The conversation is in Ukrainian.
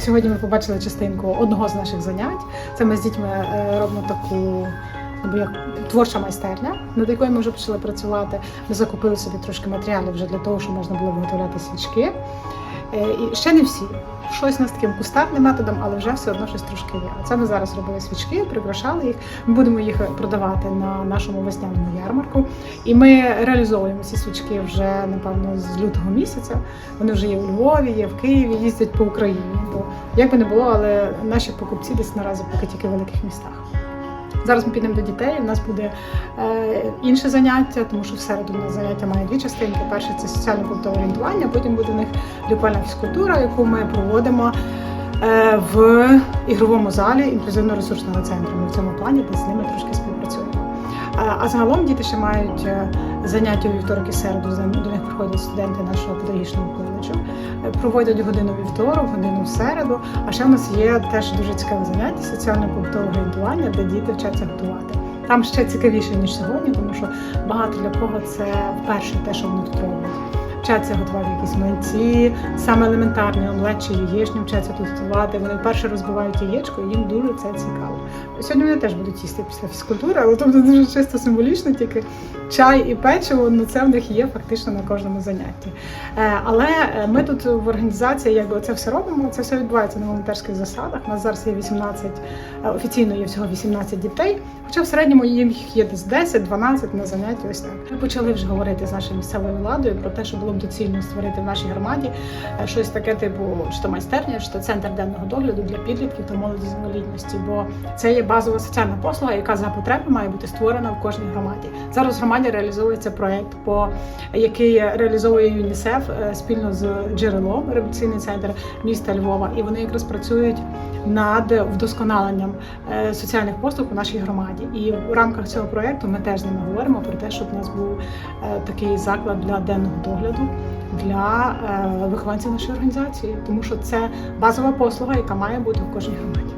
сьогодні ми побачили частинку одного з наших занять. Це ми з дітьми е, робимо таку. або як творча майстерня, над якою ми вже почали працювати. Ми закупили собі трошки матеріалів вже для того, щоб можна було виготовляти свічки. Е, І ще не всі. Щось нас таким кустарним методом, але вже все одно щось трошки є. Це ми зараз робили свічки, прикрашали їх. Ми будемо їх продавати на нашому весняному ярмарку. І ми реалізовуємо ці свічки вже напевно з лютого місяця. Вони вже є у Львові, є в Києві, їздять по Україні. Бо як би не було, але наші покупці десь наразі поки тільки в великих містах. Зараз ми підемо до дітей. У нас буде е, інше заняття, тому що в середу у нас заняття має дві частинки. Перше це соціальне культове орієнтування, потім буде в них лікувальна фізкультура, яку ми проводимо е, в ігровому залі інклюзивно-ресурсного центру. Ми в цьому плані з ними трошки співпрацюємо. А загалом діти ще мають е, заняття у вівторок і середу. До них приходять студенти нашого педагогічного коледжу. Е, Проводять годину вівторок, годину в середу. А ще в нас є теж дуже цікаве заняття соціально побутове орієнтування, де діти вчаться готувати. Там ще цікавіше ніж сьогодні, тому що багато для кого це вперше те, що вони тут роблять. Вчаться готувати якісь млинці, саме елементарні омлет чи яєчню вчаться тут. Вони вперше розбивають яєчко, і їм дуже це цікаво. Сьогодні вони теж будуть їсти після фізкультури, але тобто дуже чисто символічно, тільки чай і печиво, ну це в них є фактично на кожному занятті. Е, Але е, ми тут в організації якби це все робимо. Це все відбувається на волонтерських засадах. У нас зараз є 18, е, офіційно є всього 18 дітей. Хоча в середньому їх є десь 10-12 на занятті. Ось так. Ми почали вже говорити з нашою місцевою владою про те, що було б доцільно створити в нашій громаді е, щось таке, типу, чи то майстерня, чи то центр денного догляду для підлітків та молоді з інвалідності. Бо це є базова соціальна послуга, яка за потреби має бути створена в кожній громаді. Зараз в громаді реалізовується проект, по який реалізовує ЮНІСЕФ е, спільно з джерелом реабілітаційний центр міста Львова, і вони якраз працюють над вдосконаленням е, соціальних послуг у нашій громаді. І в рамках цього проекту ми теж з ними говоримо про те, щоб у нас був такий заклад для денного догляду для е, вихованців нашої організації, тому що це базова послуга, яка має бути в кожній громаді.